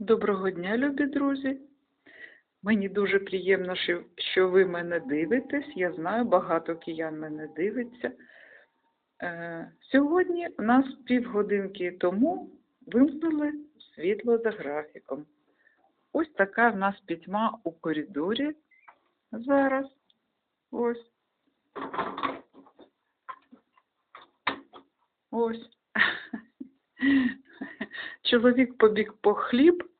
Доброго дня, любі друзі. Мені дуже приємно, що, ви мене дивитесь. Я знаю, багато киян мене дивиться. Е, сьогодні у нас півгодинки тому вимкнули світло за графіком. Ось така в нас пітьма у коридорі зараз. Ось. Ось. Чоловік побіг по хліб,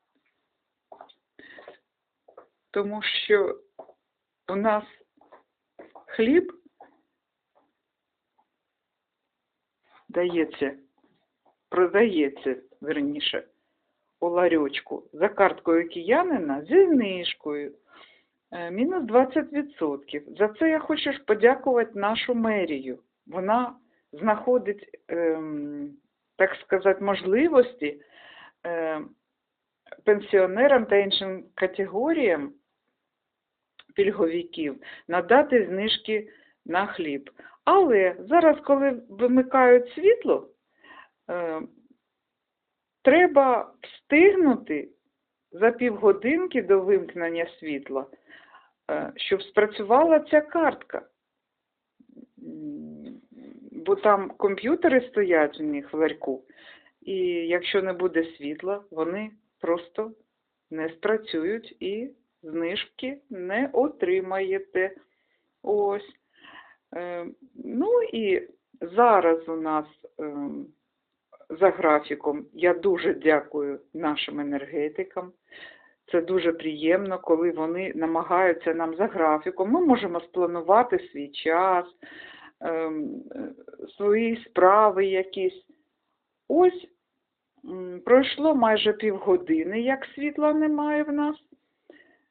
тому що у нас хліб дається, продається, верніше, у ларьочку за карткою киянина зі знижкою. Е, Мінус 20%. За це я хочу подякувати нашу мерію. Вона знаходить, ем, так сказати, можливості е, пенсіонерам та іншим категоріям пільговиків надати знижки на хліб. Але зараз, коли вимикають світло, е, треба встигнути за півгодинки до вимкнення світла, е, щоб спрацювала ця картка. Бо там комп'ютери стоять у них в ларьку, і якщо не буде світла, вони просто не спрацюють і знижки не отримаєте. Ось. Е, Ну і зараз у нас е, за графіком я дуже дякую нашим енергетикам. Це дуже приємно, коли вони намагаються нам за графіком. Ми можемо спланувати свій час, ем, свої справи якісь. Ось пройшло майже півгодини, як світла немає в нас.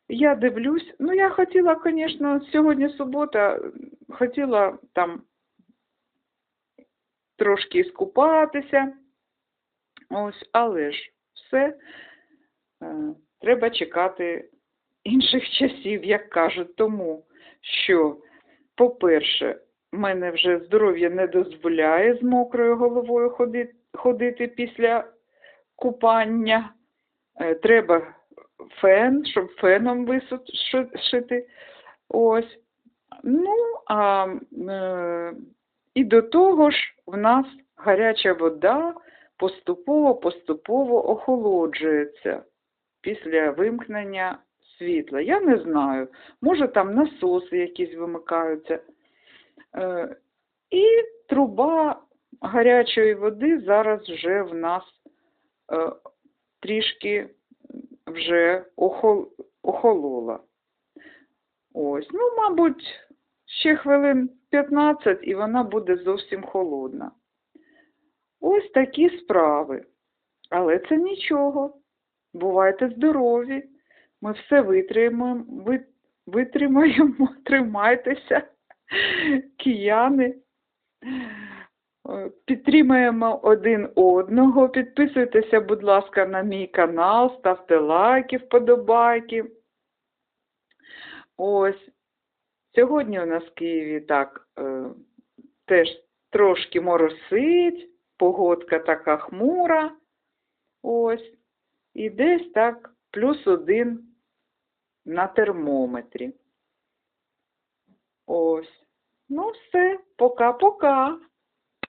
Я дивлюсь, ну я хотіла, звісно, сьогодні субота, хотіла там трошки скупатися. Ось, але ж все е, треба чекати інших часів, як кажуть, тому що, по-перше, в мене вже здоров'я не дозволяє з мокрою головою ходити, ходити після купання. Е, Треба фен, щоб феном висушити. Ось. Ну, а е, і до того ж, в нас гаряча вода поступово-поступово охолоджується після вимкнення світла. Я не знаю, може там насоси якісь вимикаються. Е, і труба гарячої води зараз вже в нас е, трішки вже охолола. Ось, ну, мабуть, ще хвилин 15 і вона буде зовсім холодна. Ось такі справи. Але це нічого. Бувайте здорові. Ми все витримаємо, витримаємо, тримайтеся, кияни. Е, Підтримаємо один одного. Підписуйтеся, будь ласка, на мій канал, ставте лайки, вподобайки. Ось. Сьогодні у нас в Києві так е, теж трошки моросить, погодка така хмура. Ось. І десь так плюс один на термометрі. Ось. Ну все, пока-пока.